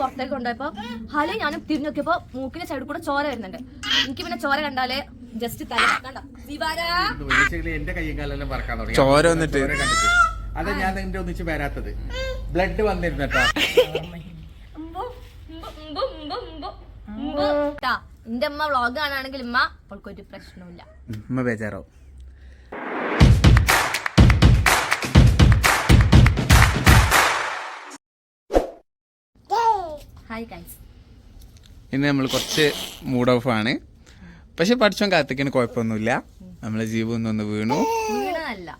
പുറത്തേക്ക് കൊണ്ടുപോയപ്പോ ഹല ഞാനും തിരിഞ്ഞു മൂക്കിന്റെ സൈഡിൽ കൂടെ ചോര വരുന്നുണ്ട്. എനിക്ക് പിന്നെ ചോര കണ്ടാലേ ജസ്റ്റ് തല കണ്ട? എന്റെ കയ്യും കാലെല്ലാം പറക്കാൻ തുടങ്ങി. ചോര വന്നിട്ട്. അതാ ഞാൻ നിന്റെ ഒന്നിച്ച് വരാത്തത്. ബ്ലഡ് വന്നിരുന്നട്ടോ എന്റെ അമ്മ വ്ളോഗ് കാണാണെങ്കിൽ ഉമ്മ അവൾക്കൊരു പ്രശ്നമില്ല ഉമ്മ ബേജാറാവും. ഹായ് ഗൈസ് ഇന്ന് നമ്മൾ കുറച്ച് മൂഡ് ഓഫ് ആണ്. പക്ഷെ പഠിച്ചോൻ കാത്തിക്കിന് കുഴപ്പമൊന്നുമില്ല. നമ്മളെ ജീവൊന്നും ഒന്ന് വീണു. വീണതല്ല.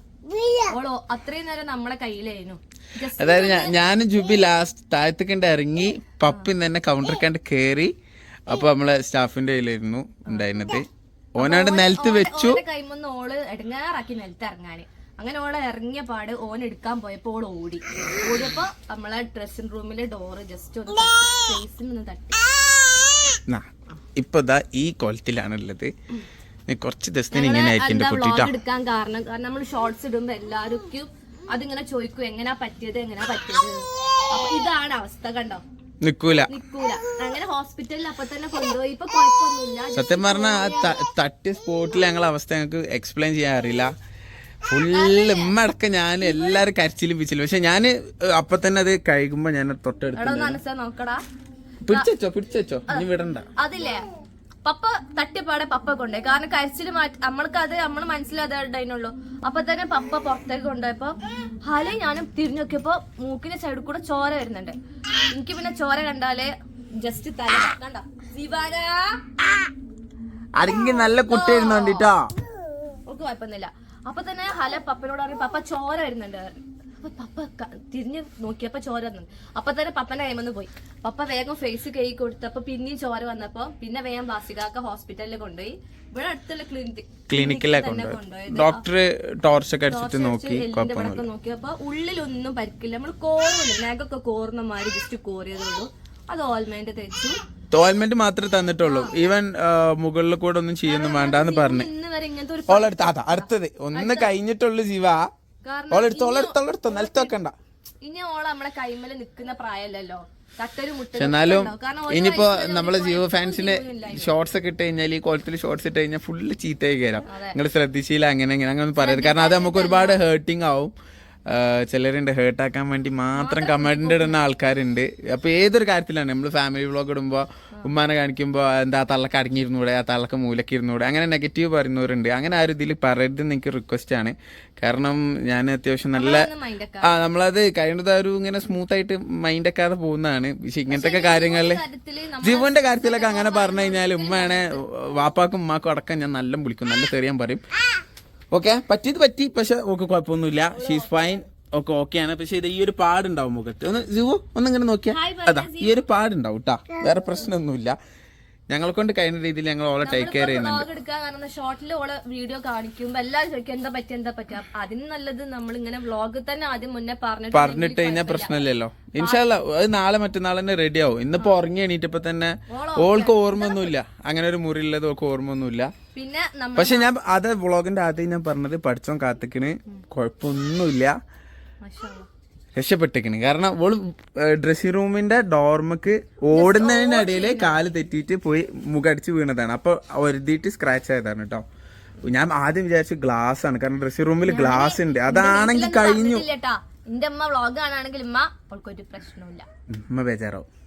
ഓളോ അത്രയും നേരം നമ്മളെ കയ്യിലായിരുന്നു. അതായത് ഞാ- ഞാനും ജുബി ലാസ്റ്റ് താഴത്തേക്കണ്ട് ഇറങ്ങി പപ്പിന്ന് തന്നെ കൗണ്ടർ കണ്ട് കേറി. അപ്പൊ നമ്മളെ സ്റ്റാഫിന്റെ കയ്യിലായിരുന്നു ഉണ്ടായിരുന്നത്. ഓനാണ്ട് നിലത്ത് വെച്ചു. കൈമൊന്ന് ഓൾ എടുങ്ങാറാക്കി നിലത്ത് ഇറങ്ങാന്. അങ്ങനെ ഓളെ ഇറങ്ങിയ പാട് ഓൻ എടുക്കാൻ പോയപ്പോൾ ഓൾ ഓടി. ഓടിയപ്പോ നമ്മളെ ഡ്രസ്സിംഗ് റൂമിലെ ഡോറ് ജസ്റ്റ് ഒന്ന് ഫേസിൽ നിന്ന് തട്ടി. ഇപ്പൊ ഈ കോലത്തിലാണുള്ളത്. കുറച്ച് ദിവസത്തിന് ഇങ്ങനെ എടുക്കാൻ കാരണം കാരണം നമ്മൾ ഷോർട്സ് ഇടുമ്പോ എല്ലാവർക്കും അതിങ്ങനെ ചോദിക്കും എങ്ങനാ പറ്റിയത്? എങ്ങനാ പറ്റിയത്? അപ്പൊ ഇതാണ് അവസ്ഥ കണ്ടോ? നിക്കൂല. നിക്കൂല. അങ്ങനെ ഹോസ്പിറ്റലിൽ അപ്പൊ തന്നെ കൊണ്ടുപോയി. ഇപ്പൊ കുഴപ്പമൊന്നുമില്ല. സത്യം പറഞ്ഞ തട്ടിയ സ്പോട്ടിൽ ഞങ്ങളെ അവസ്ഥ ഞങ്ങൾക്ക് എക്സ്പ്ലെയിൻ ചെയ്യാൻ അറിയില്ല. ഫുള്ള് ഇമ്മടക്കം ഞാൻ എല്ലാരും കരച്ചിലും പിച്ചിലും പക്ഷെ ഞാൻ അപ്പൊ തന്നെ അത് കഴിക്കുമ്പോ ഞാൻ തൊട്ടടുത്ത് പിടിച്ചോ പിടിച്ചോ ഇനി വിടണ്ട. അതില്ലേ? പപ്പ തട്ടിപ്പാടെ പപ്പ കൊണ്ടുപോയി കാരണം കരച്ചിൽ മാറ്റി നമ്മൾക്ക് അത് നമ്മൾ മനസ്സിലാതായിട്ടുള്ളൂ അപ്പൊ തന്നെ പപ്പ പുറത്തേക്ക് കൊണ്ടുപോയപ്പോ ഹല ഞാനും തിരിഞ്ഞു നോക്കിയപ്പോ മൂക്കിന്റെ സൈഡിൽ കൂടെ ചോര വരുന്നുണ്ട്. എനിക്ക് പിന്നെ ചോര കണ്ടാലേ ജസ്റ്റ് തല കണ്ട? അടങ്ങി നല്ല കുട്ടിയായിരുന്നു കണ്ടിട്ടോ ഓക്ക് കുഴപ്പമൊന്നുമില്ല. അപ്പൊ തന്നെ ഹല പപ്പനോട് പറഞ്ഞു പപ്പ ചോര വരുന്നുണ്ട്. അപ്പൊ പപ്പ തിരിഞ്ഞ് നോക്കിയപ്പോ ചോര വന്നു. അപ്പൊ തന്നെ പപ്പന്റെ കൈമന്ന് പോയി. പപ്പ വേഗം ഫേസ് കൈ കൊടുത്തപ്പോ പിന്നെയും ചോര വന്നപ്പോ പിന്നെ വേഗം വാസികാക്ക ഹോസ്പിറ്റലിൽ കൊണ്ടുപോയി. ഇവിടെ അടുത്തുള്ള ക്ലിനിക് ക്ലിനിക്കിലേക്ക് കൊണ്ടുപോയി ഡോക്ടർ ടോർച്ചൊക്കെ അടിച്ചിട്ട് നോക്കി നോക്കിയപ്പോ ഉള്ളിലൊന്നും പരിക്കില്ല. നമ്മൾ കോറുണ്ട് നെഗൊക്കെ കോർന്ന മാതിരി ജസ്റ്റ് കോറിയതേ ഉള്ളൂ. അത് ഓൾമേന്റെ തേച്ചു. ടോയ്ലമെന്റ് മാത്രമേ തന്നിട്ടുള്ളൂ. ഈവൻ മുകളിൽ കൂടെ ഒന്നും ചെയ്യൊന്നും വേണ്ടെന്ന് പറഞ്ഞു. ഓളെടുത്ത് അതാ അടുത്തത്. ഒന്ന് കഴിഞ്ഞിട്ടുള്ളു ജീവ ഓളെടുത്ത് ഓളെടുത്ത് ഓളെടുത്ത് ഓളെടുത്തോ നിലത്ത് വെക്കണ്ട ഇനി ഓളെ നമ്മളെ കൈമേൽ നിക്കുന്ന പ്രായമല്ലല്ലോ. എന്നാലും ഇനിയിപ്പോ നമ്മളെ ജിയോ ഫാൻസിന് ഷോർട്സ് ഒക്കെ ഇട്ട് കഴിഞ്ഞാൽ ഈ കോലത്തിൽ ഷോർട്സ് ഇട്ട് കഴിഞ്ഞാൽ ഫുള്ള് ചീത്തയായി കയറാം നിങ്ങൾ ശ്രദ്ധിച്ചില്ല അങ്ങനെ അങ്ങനെ അങ്ങനെ ഒന്നും പറയരുത്. കാരണം അത് നമുക്ക് ഒരുപാട് ഹേർട്ടിങ് ആവും. ചിലരുണ്ട് ഹേർട്ടാക്കാൻ വേണ്ടി മാത്രം കമന്റ് ഇടുന്ന ആൾക്കാരുണ്ട്. അപ്പോൾ ഏതൊരു കാര്യത്തിലാണ്? നമ്മൾ ഫാമിലി വ്ളോഗ് ഇടുമ്പോൾ ഉമ്മാനെ കാണിക്കുമ്പോൾ എന്താ ആ തള്ളക്ക് അടങ്ങിയിരുന്നൂടെ? ആ തള്ളക്ക് മൂലക്ക് ഇരുന്നൂടെ? അങ്ങനെ നെഗറ്റീവ് പറയുന്നവരുണ്ട്. അങ്ങനെ ആരും ഇതിൽ പറയരുതെന്ന് എനിക്ക് റിക്വസ്റ്റ് ആണ്. കാരണം ഞാൻ അത്യാവശ്യം നല്ല ആ നമ്മളത് കഴിയുന്നത് ഒരു ഇങ്ങനെ സ്മൂത്ത് ആയിട്ട് മൈൻഡ് ഒക്കെ പോകുന്നതാണ്. പക്ഷെ ഇങ്ങനത്തെ കാര്യത്തിൽ ജീവന്റെ കാര്യത്തിലൊക്കെ അങ്ങനെ പറഞ്ഞു കഴിഞ്ഞാൽ ഉമ്മയാണെ വാപ്പാക്കും ഉമ്മാക്കും അടക്കം ഞാൻ നല്ല വിളിക്കും. നല്ല തെറിയാൻ പറയും. ഓക്കെ പറ്റിയത് പറ്റി പക്ഷെ ഓക്കെ കുഴപ്പമൊന്നുമില്ല. ഷീസ് ഫൈൻ ഓക്കെ ഓക്കെയാണ് പക്ഷെ ഇത് ഈ ഒരു പാടുണ്ടാവും മുഖത്ത്. ഒന്ന് ജീവോ ഒന്നിങ്ങനെ നോക്കിയാ. അതാ ഈ ഒരു പാടുണ്ടാവും കേട്ടാ വേറെ പ്രശ്നമൊന്നുമില്ല. ഞങ്ങളെ കൊണ്ട് കഴിയുന്ന രീതിയിൽ ഞങ്ങൾ ഓളെ ടേക്ക് കെയർ ചെയ്യുന്നുണ്ട്. ഷോർട്ടിൽ ഓളെ വീഡിയോ കാണിക്കുമ്പോ എല്ലാവരും ചോദിക്കും എന്താ പറ്റി എന്താ പറ്റി അതിന് നല്ലത് നമ്മൾ ഇങ്ങനെ വ്ളോഗ് തന്നെ ആദ്യം മുന്നേ പറഞ്ഞു പറഞ്ഞിട്ട് കഴിഞ്ഞാൽ പ്രശ്നമില്ലല്ലോ. ഇൻഷാല്ല അത് നാളെ മറ്റന്നാൾ തന്നെ റെഡി ആവും. ഇന്നിപ്പോ ഉറങ്ങി എണീറ്റപ്പോ തന്നെ ഓൾക്ക് ഓർമ്മ ഒന്നുമില്ല അങ്ങനെ ഒരു മുറിയുള്ളത് ഓൾക്ക് ഓർമ്മയൊന്നുമില്ല. പിന്നെ പക്ഷെ ഞാൻ അത് വ്ളോഗിന്റെ ആദ്യം ഞാൻ പറഞ്ഞത് പഠിച്ചോൻ കാത്തിക്കണ്. കുഴപ്പമൊന്നുമില്ല. രക്ഷപ്പെട്ടിക്കണ്. കാരണം ഓൾ ഡ്രസ്സിംഗ് റൂമിന്റെ ഡോർമക്ക് ഓടുന്നതിനിടയിൽ കാൽ തെറ്റിയിട്ട് പോയി മുഖടിച്ച് വീണതാണ്. അപ്പൊ ഒരുതിയിട്ട് സ്ക്രാച്ച് ആയതാണ് കേട്ടോ ഞാൻ ആദ്യം വിചാരിച്ചു ഗ്ലാസ് ആണ്. കാരണം ഡ്രസ്സിംഗ് റൂമിൽ ഗ്ലാസ് ഉണ്ട്. അതാണെങ്കിൽ കഴിഞ്ഞു. എന്റെ അമ്മ വ്ളോഗ് ഉമ്മ അവൾക്കൊരു പ്രശ്നമില്ല ഉമ്മ ബേജാറാവും.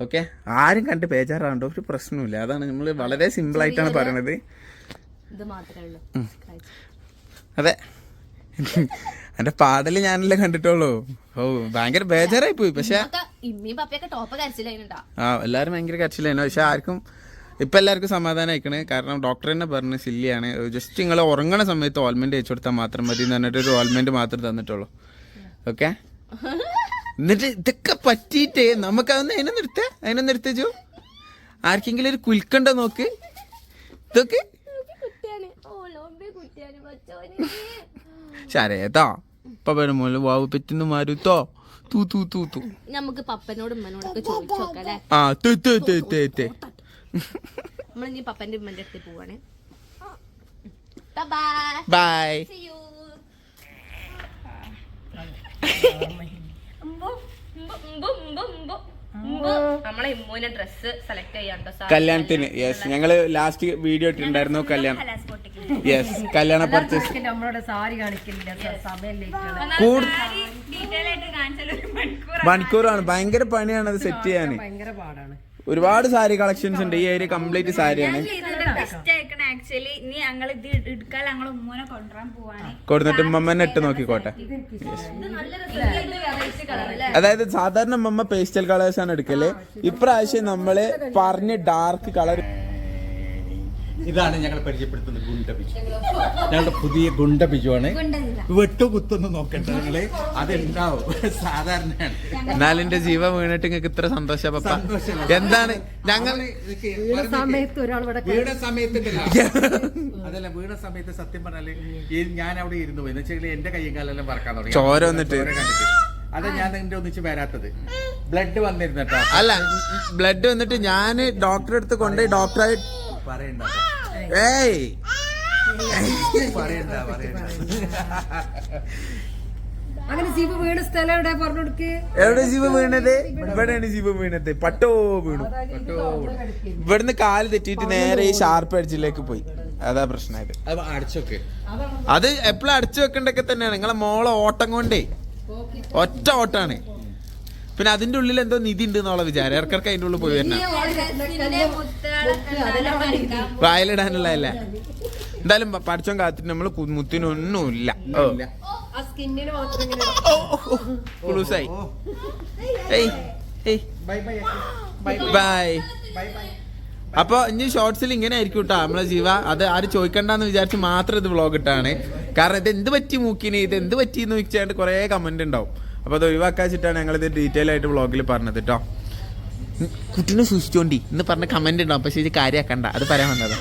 ഓക്കെ? ആരും കണ്ട് ബേജാറാണ്ടോ ഒരു പ്രശ്നമില്ല അതാണ് നമ്മൾ വളരെ സിമ്പിൾ ആയിട്ടാണ് പറയണത്. അതെ. എന്റെ പാടൽ ഞാനല്ലേ കണ്ടിട്ടുള്ളൂ. ഓ ഭയങ്കര ബേജാറായി പോയി. പക്ഷെ ആ എല്ലാരും ഭയങ്കര കരച്ചിലായിരുന്നു പക്ഷെ ആർക്കും ഇപ്പൊ എല്ലാവർക്കും സമാധാനം അയക്കണേ കാരണം ഡോക്ടർ തന്നെ പറഞ്ഞു സില്ലിയാണ് ജസ്റ്റ് നിങ്ങൾ ഉറങ്ങണ സമയത്ത് ഓൾമെന്റ് അയച്ചു കൊടുത്താൽ മാത്രം മതി എന്ന് പറഞ്ഞിട്ട് ഒരു ഓൾമെന്റ് മാത്രം തന്നിട്ടുള്ളൂ. ഓക്കെ? എന്നിട്ട് ഇതൊക്കെ പറ്റിയിട്ടേ നമുക്ക് അതൊന്ന് അതിനെ നിർത്ത അതിനെ ജോ ആർക്കെങ്കിലും ഒരു കുൽക്കണ്ട നോക്ക് ഇതൊക്കെ ശരേതാ ഇപ്പൊ വരുമ്പോൾ വാവ് പറ്റുന്ന മാരുത്തോ തൂ തൂ തൂ തൂ നമുക്ക് പപ്പനോടും ഉമ്മനോടൊക്കെ ചോദിച്ചു നോക്കാം ആ തു തു തു തു തു നമ്മളിനി പപ്പന്റെ ഉമ്മന്റെ അടുത്ത് പോവാണ് ബൈ ബൈ മുമ്പ് നമ്മളെ ഡ്രസ്സ് സെലക്ട് ചെയ്യാട്ടോ സാർ. കല്യാണത്തിന് യെസ് ഞങ്ങൾ ലാസ്റ്റ് വീഡിയോ ഇട്ടിട്ടുണ്ടായിരുന്നു കല്യാണം. യെസ് കല്യാണ പർച്ചേസ് നമ്മളോട് സാരി കാണിക്കില്ല മണിക്കൂറാണ്. ഭയങ്കര പണിയാണ് അത് സെറ്റ് ചെയ്യാൻ ഭയങ്കര പാടാണ്. ഒരുപാട് സാരി കളക്ഷൻസ് ഉണ്ട്. ഈ ഏരിയ കംപ്ലീറ്റ് സാരിയാണ്. ആക്ച്വലി ഇനി ഞങ്ങൾ ഇത് എടുക്കാൻ ഞങ്ങൾ ഉമ്മനെ കൊണ്ടുവരാൻ പോവാണ്. കൊടുത്തിട്ട് മമ്മനെ ഇട്ട് നോക്കിക്കോട്ടെ. നല്ല രസം. ഇത് കളർ അല്ലേ? അതായത് സാധാരണ മമ്മ പേസ്റ്റൽ കളേഴ്സ് ആണ് എടുക്കൽ. ഇപ്രാവശ്യം നമ്മൾ പറഞ്ഞ് ഡാർക്ക് കളർ ഇതാണ് ഞങ്ങൾ പരിചയപ്പെടുത്തുന്നത് ഗുണ്ട ബിജു. ഞങ്ങളുടെ പുതിയ ഗുണ്ട ബിജു ആണ് വെട്ടു കുത്തൊന്നും നോക്കണ്ട നിങ്ങൾ അതുണ്ടാവും സാധാരണയാണ്. എന്നാലും എന്റെ ജീവ വീണിട്ട് നിങ്ങൾക്ക് ഇത്ര സന്തോഷം പപ്പ. എന്താണ് ഞങ്ങൾ സമയത്ത് വീണ സമയത്ത് അതല്ല വീണ സമയത്ത് സത്യം പറഞ്ഞാൽ ഞാൻ അവിടെ ഇരുന്നു പോയി. എന്ന് വെച്ചാൽ എന്റെ കൈയും കാലെല്ലാം പറക്കാൻ തുടങ്ങി. ചോര വന്നിട്ട്. അതാ ഞാൻ നിന്റെ ഒന്നിച്ച് വരാത്തത്. ബ്ലഡ് വന്നിരുന്നു അല്ല ബ്ലഡ് വന്നിട്ട് ഞാൻ ഡോക്ടറെ അടുത്ത് കൊണ്ടുപോയി ഡോക്ടറെ പറയണ്ട. ഏയ്. പറയണ്ട പറയണ്ട. അങ്ങനെ ജീവ വീണ സ്ഥലം എവിടെ പറഞ്ഞു കൊടുക്ക്? എവിടെ ജീവ വീണത്? ഇവിടെയാണ് ജീവ വീണത്. പട്ടോ വീണു. പട്ടോ ഇവിടുന്ന് കാൽ തെറ്റിയിട്ട് നേരെ ഈ ഷാർപ്പ് അടിച്ചിലേക്ക് പോയി. അതാ പ്രശ്നമായത് അത് അടിച്ചോക്ക്. അത് എപ്പോഴും അടിച്ചു വെക്കണ്ടൊക്കെ തന്നെയാണ്. നിങ്ങളെ മോളെ ഓട്ടം കൊണ്ടേ. ഒറ്റ ഓട്ടാണ്. പിന്നെ അതിന്റെ ഉള്ളിൽ എന്തോ നിധി ഉണ്ട് എന്നുള്ള വിചാരം. ഇടക്കിടക്ക് അതിന്റെ ഉള്ളിൽ പോയി വരണം. വായിലിടാനുള്ളതല്ല എന്തായാലും പഠിച്ചോ പഠിച്ചോൻ കാത്തിട്ട് നമ്മൾ മുത്തിനൊന്നുമില്ല. ഏയ് bye bye bye bye. Bye. Bye അപ്പൊ ഇനി ഷോർട്സിൽ ഇങ്ങനെ ആയിരിക്കും കേട്ടോ നമ്മളെ ജീവ. അത് ആരും ചോദിക്കണ്ടെന്ന് വിചാരിച്ച് മാത്രം ഇത് വ്ളോഗ് ഇട്ടാണ്. കാരണം ഇത് എന്ത് പറ്റി മൂക്കിന്? ഇത് എന്ത് പറ്റി എന്ന് ചോദിച്ചാണ്ട് കുറെ കമന്റ് ഉണ്ടാവും. അപ്പൊ അത് ഒഴിവാക്കാച്ചിട്ടാണ് ഞങ്ങൾ ഇത് ഡീറ്റെയിൽ ആയിട്ട് വ്ളോഗിൽ പറഞ്ഞത് കേട്ടോ കുട്ടീനെ സൂക്ഷിച്ചോണ്ടി. എന്ന് പറഞ്ഞ കമന്റ് ഉണ്ടാവും പക്ഷേ ഇത് കാര്യാക്കണ്ട. അത് പറയാൻ വന്നതാ.